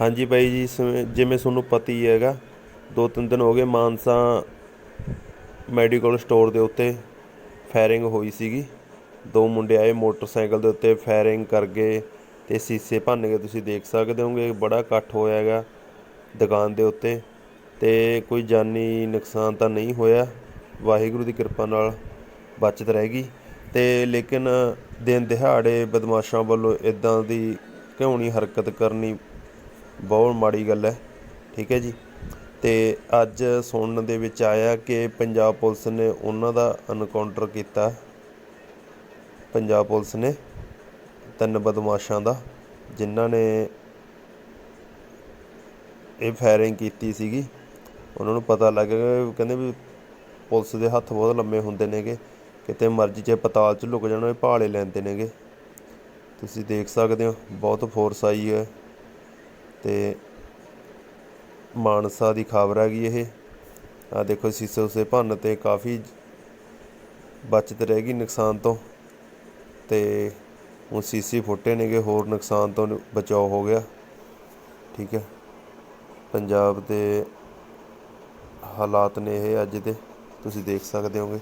ਹਾਂਜੀ ਬਾਈ ਜੀ ਜਿਵੇਂ ਜਿਵੇਂ ਤੁਹਾਨੂੰ ਪਤਾ ਹੀ ਹੈਗਾ ਦੋ ਤਿੰਨ ਦਿਨ ਹੋ ਗਏ ਮਾਨਸਾ ਮੈਡੀਕਲ ਸਟੋਰ ਦੇ ਉੱਤੇ ਫਾਇਰਿੰਗ ਹੋਈ ਸੀਗੀ। ਦੋ ਮੁੰਡੇ ਆਏ ਮੋਟਰਸਾਈਕਲ ਦੇ ਉੱਤੇ ਫਾਇਰਿੰਗ ਕਰ ਗਏ ਤੇ ਸੀਸੇ ਭੰਨ ਕੇ ਤੁਸੀਂ ਦੇਖ ਸਕਦੇ ਹੋਗੇ, ਬੜਾ ਇਕੱਠ ਹੋਇਆ ਹੈਗਾ ਦੁਕਾਨ ਦੇ ਉੱਤੇ ਤੇ ਕੋਈ ਜਾਨੀ ਨੁਕਸਾਨ ਤਾਂ ਨਹੀਂ ਹੋਇਆ। ਵਾਹਿਗੁਰੂ ਦੀ ਕਿਰਪਾ ਨਾਲ ਬਚਤ ਰਹਿ ਗਈ ਤੇ ਲੇਕਿਨ ਦਿਨ ਦਿਹਾੜੇ ਬਦਮਾਸ਼ਾਂ ਵੱਲੋਂ ਇਦਾਂ ਦੀ ਘਿਉਣੀ ਹਰਕਤ ਕਰਨੀ ਬਹੁਤ ਮਾੜੀ ਗੱਲ ਹੈ, ਠੀਕ ਹੈ ਜੀ। ਤੇ ਅੱਜ ਸੁਣਨ ਦੇ ਵਿੱਚ ਆਇਆ ਕਿ ਪੰਜਾਬ ਪੁਲਿਸ ਨੇ ਉਹਨਾਂ ਦਾ ਐਨਕਾਊਂਟਰ ਕੀਤਾ। ਪੰਜਾਬ ਪੁਲਿਸ ਨੇ ਤਿੰਨ ਬਦਮਾਸ਼ਾਂ ਦਾ, ਜਿਨ੍ਹਾਂ ਨੇ ਇਹ ਫਾਇਰਿੰਗ ਕੀਤੀ ਸੀਗੀ। ਉਹਨਾਂ ਨੂੰ ਪਤਾ ਲੱਗ ਗਿਆ ਕਹਿੰਦੇ ਵੀ ਪੁਲਿਸ ਦੇ ਹੱਥ ਬਹੁਤ ਲੰਮੇ ਹੁੰਦੇ ਨੇਗੇ, ਕਿਤੇ ਮਰਜ਼ੀ 'ਚ ਪਤਾਲ 'ਚ ਲੁਕ ਜਾਣਾ ਇਹ ਭਾਲੇ ਲੈਂਦੇ ਨੇਗੇ। ਤੁਸੀਂ ਦੇਖ ਸਕਦੇ ਹੋ, ਬਹੁਤ ਫੋਰਸ ਆਈ ਹੈ। ਤੇ ਮਾਨਸਾ ਦੀ ਖਬਰ ਹੈਗੀ ਇਹ। ਆ ਦੇਖੋ ਸੀਸੇ ਉਸੇ ਭੰਨ ਤੇ ਕਾਫੀ ਬਚਤ ਰਹਿ ਗਈ ਨੁਕਸਾਨ ਤੋਂ ਤੇ ਹੁਣ ਸੀਸੀ ਫੁੱਟੇ ਨੇਗੇ, ਹੋਰ ਨੁਕਸਾਨ ਤੋਂ ਬਚਾਓ ਹੋ ਗਿਆ। ਠੀਕ ਹੈ। ਪੰਜਾਬ ਦੇ ਹਾਲਾਤ ਨੇ ਇਹ ਅੱਜ ਦੇ। ਤੁਸੀਂ ਦੇਖ ਸਕਦੇ ਹੋਗੇ।